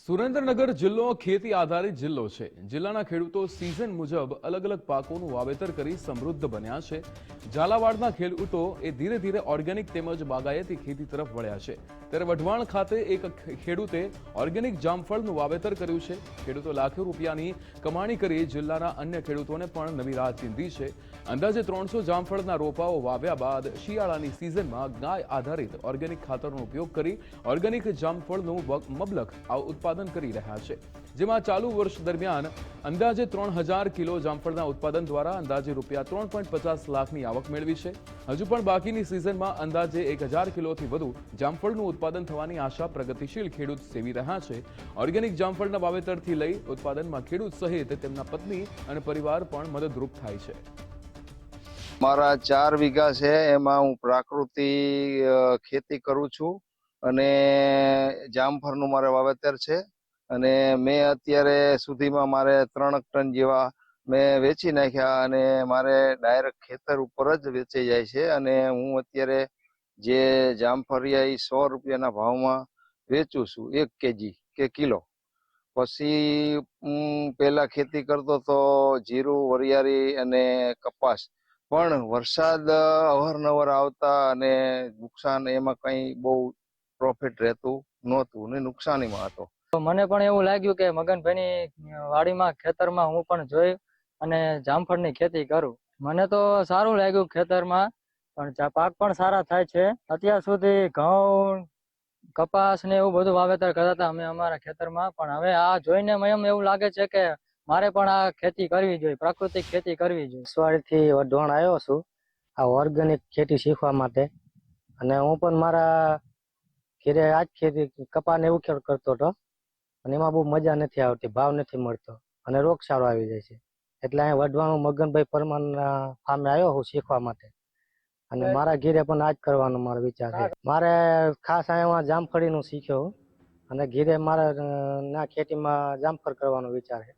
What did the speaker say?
સુરેન્દ્રનગર જિલ્લો ખેતી આધારિત જિલ્લો છે. જિલ્લાના ખેડૂતો સિઝન મુજબ અલગ અલગ પાકોનું વાવેતર કરી સમૃદ્ધ બન્યા છે. ઝાલાવાડના ખેડૂતો એ ધીરે ધીરે ઓર્ગેનિક તેમજ બાગાયતી ખેતી તરફ વળ્યા છે. ત્યારે વઢવાણ ખાતે એક ખેડૂતે ઓર્ગેનિક જામફળનું વાવેતર કર્યું છે. ખેડૂતો લાખો રૂપિયાની કમાણી કરી જિલ્લાના અન્ય ખેડૂતોને પણ નવી રાહ ચીંધી છે. અંદાજે ત્રણસો જામફળના રોપાઓ વાવ્યા બાદ શિયાળાની સિઝનમાં ગાય આધારિત ઓર્ગેનિક ખાતરનો ઉપયોગ કરી ઓર્ગેનિક જામફળનું મબલક ઉત્પાદન કરી રહ્યા છે. જેમાં ચાલુ વર્ષ દરમિયાન અંદાજે ત્રણ હજાર કિલો જામફળના ઉત્પાદન દ્વારા અંદાજે રૂપિયા ત્રણ પોઈન્ટ પચાસ લાખની આવક મેળવી છે. હજુ પણ બાકીની સિઝનમાં અંદાજે એક હજાર કિલોથી વધુ જામફળનું ઉત્પાદન થવાની આશા પ્રગતિશીલ ખેડૂત સેવી રહ્યા છે. ઓર્ગેનિક જામફળના વાવેતરથી લઈ ઉત્પાદનમાં ખેડૂત સહિત તેમના પત્ની અને પરિવાર પણ મદદરૂપ થાય છે. મારા ચાર વીઘા છે, એમાં હું પ્રાકૃતિ ખેતી કરું છું અને જામફળનું મારે વાવેતર છે અને મેં અત્યારે સુધીમાં મારે ત્રણ ટન જેવા મેં વેચી નાખ્યા અને મારે ડાયરેક્ટ ખેતર ઉપર જ વેચાઈ જાય છે અને હું અત્યારે જે જામફળિયા એ સો રૂપિયાના ભાવમાં વેચું છું, એક કેજી કે કિલો. પછી હું પહેલા ખેતી કરતો તો જીરું, વરિયાળી અને કપાસ. પણ વરસાદ અવારનવાર આવતા અને નુકસાન એમાં કઈ બહુ પ્રોફિટ રહેતું નહોતું ને નુકસાનીમાં હતો. મને પણ એવું લાગ્યું કે મગનભાઈની વાડીમાં, ખેતરમાં હું પણ જોઈ અને જામફળની ખેતી કરું. મને તો સારું લાગ્યું ખેતરમાં પણ પાક પણ સારા થાય છે. અત્યાર સુધી ઘઉં, કપાસ ને એવું બધું વાવેતર કરતા હતા અમે અમારા ખેતરમાં. પણ હવે આ જોઈને એમ એવું લાગે છે કે મારે પણ આ ખેતી કરવી જોઈએ, પ્રાકૃતિક ખેતી કરવી જોઈએ. થી વઢવાણ આવ્યો છું, આ ઓર્ગેનિક ખેતી શીખવા માટે. અને હું પણ મારા ઘેરે આ જ ખેતી કપાને એવું ખેડ કરતો હતો. અને એમાં બહુ મજા નથી આવતી, ભાવ નથી મળતો. અને રોગ સારો આવી જાય છે. એટલે અહીં વઢવાણું મગનભાઈ પરમારના ફાર્મે આવ્યો હું શીખવા માટે. અને મારા ઘીરે પણ આ જ કરવાનો મારો વિચાર છે. મારે ખાસ અહીંયા જામફળીનું શીખ્યો. અને ઘીરે મારે ના ખેતીમાં જામફળ કરવાનો વિચાર છે.